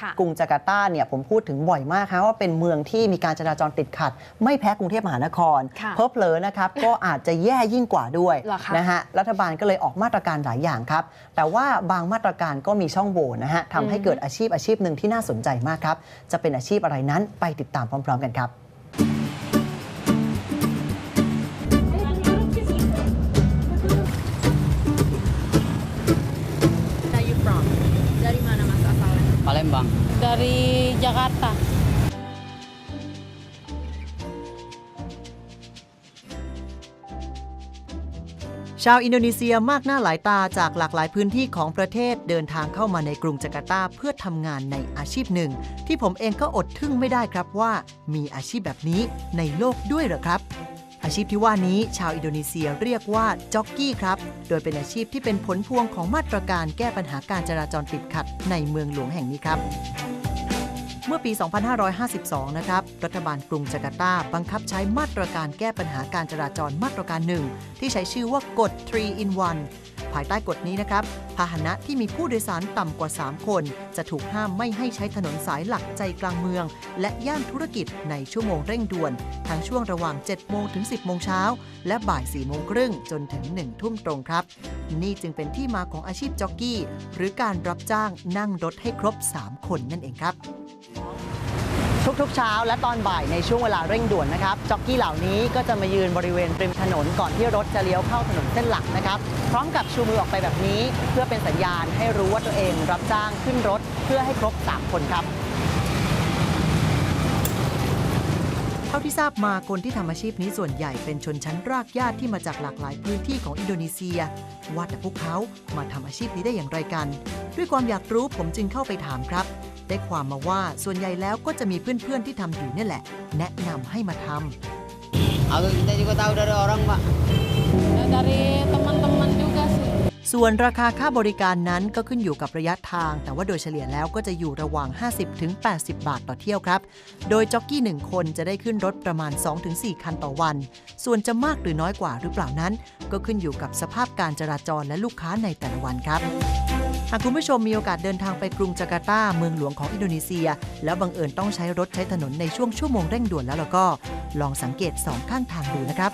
ค่ะกรุงจาการ์ตาเนี่ยผมพูดถึงบ่อยมากครับว่าเป็นเมืองที่มีการจราจรติดขัด ไม่แพ้กรุงเทพมหานครค่ะเพอเพลอๆนะครับก็อาจจะแย่ยิ่งกว่าด้วยเหรอคะนะฮะรัฐบาลก็เลยออกมาตรการหลายอย่างครับ แต่ว่าบางมาตรการก็มีช่องโหว่นะฮะทำให้เกิดอาชีพอาชีพหนึ่งที่น่าสนใจมากครับ จะเป็นอาชีพอะไรนั้นไปติดตามพร้อม ๆ กันครับ Palembang. dari Jakarta. ชาวอินโดนีเซียมากหน้าหลายตาจากหลากหลายพื้นที่ของประเทศเดินทางเข้ามาในกรุงจาการ์ตาเพื่อทำงานในอาชีพหนึ่ง ที่ผมเองก็อดทึ่งไม่ได้ครับว่า มีอาชีพแบบนี้ในโลกด้วยเหรอครับ อาชีพที่ว่านี้ชาวอินโดนีเซียเรียกว่าจ็อกกี้ครับ โดยเป็นอาชีพที่เป็นผลพวงของมาตรการแก้ปัญหาการจราจรติดขัดในเมืองหลวงแห่งนี้ครับเมื่อปี 2552 นะครับ รัฐบาลกรุงจาการ์ตา บังคับใช้มาตรการแก้ปัญหาการจราจรมาตรการหนึ่ง ที่ใช้ชื่อว่ากฎ 3 in 1 ภายใต้กฎนี้นะครับ พาหนะที่มีผู้โดยสารต่ำกว่า 3 คน จะถูกห้ามไม่ให้ใช้ถนนสายหลักใจกลางเมือง และย่านธุรกิจในชั่วโมงเร่งด่วน ทั้งช่วงระหว่าง 7 โมงถึง 10 โมงเช้า และบ่าย 4 โมงครึ่งจนถึง 1 ทุ่มตรงครับ นี่จึงเป็นที่มาของอาชีพจ็อกกี้ หรือการรับจ้างนั่งรถให้ครบ 3 คนนั่นเองครับ ทุกๆเช้าและตอนบ่ายในช่วงเวลาเร่งด่วนนะครับจ็อกกี้เหล่านี้ก็จะมายืนบริเวณริมถนนก่อนที่รถจะเลี้ยวเข้าถนนเส้นหลักนะครับพร้อมกับชูมือออกไปแบบนี้ เพื่อเป็นสัญญาณให้รู้ว่าตัวเองรับจ้างขึ้นรถเพื่อให้ครบ 3 คนครับเท่าที่ทราบมาคนที่ทำอาชีพนี้ส่วนใหญ่เป็นชนชั้นรากหญ้าที่มาจากหลากหลายพื้นที่ของอินโดนีเซีย ว่าแต่พวกเขามาทำอาชีพนี้ได้อย่างไรกัน ด้วยความอยากรู้ผมจึงเข้าไปถามครับ ได้ความมาว่าส่วนใหญ่แล้วก็จะมีเพื่อนๆที่ทำอยู่เนี่ยแหละ แนะนำให้มาทำ Aku kita juga tahu dari orang, Pak. Ya, dari teman-teman juga sih. ส่วนราคาค่าบริการนั้นก็ขึ้นอยู่กับระยะทาง แต่ว่าโดยเฉลี่ยแล้วก็จะอยู่ระหว่าง 50ถึง80 บาทต่อเที่ยวครับ โดยจ็อกกี้ 1 คนจะได้ขึ้นรถประมาณ 2-4 คันต่อวัน ส่วนจะมากหรือน้อยกว่าหรือเปล่านั้น ก็ขึ้นอยู่กับสภาพการจราจรและลูกค้าในแต่ละวันครับ หากคุณผู้ชมมีโอกาสเดินทางไปกรุงจาการ์ตา เมืองหลวงของอินโดนีเซีย แล้วบังเอิญต้องใช้รถใช้ถนนในช่วงชั่วโมงเร่งด่วนแล้วแล้วก็ ลองสังเกตสองข้างทางดูนะครับ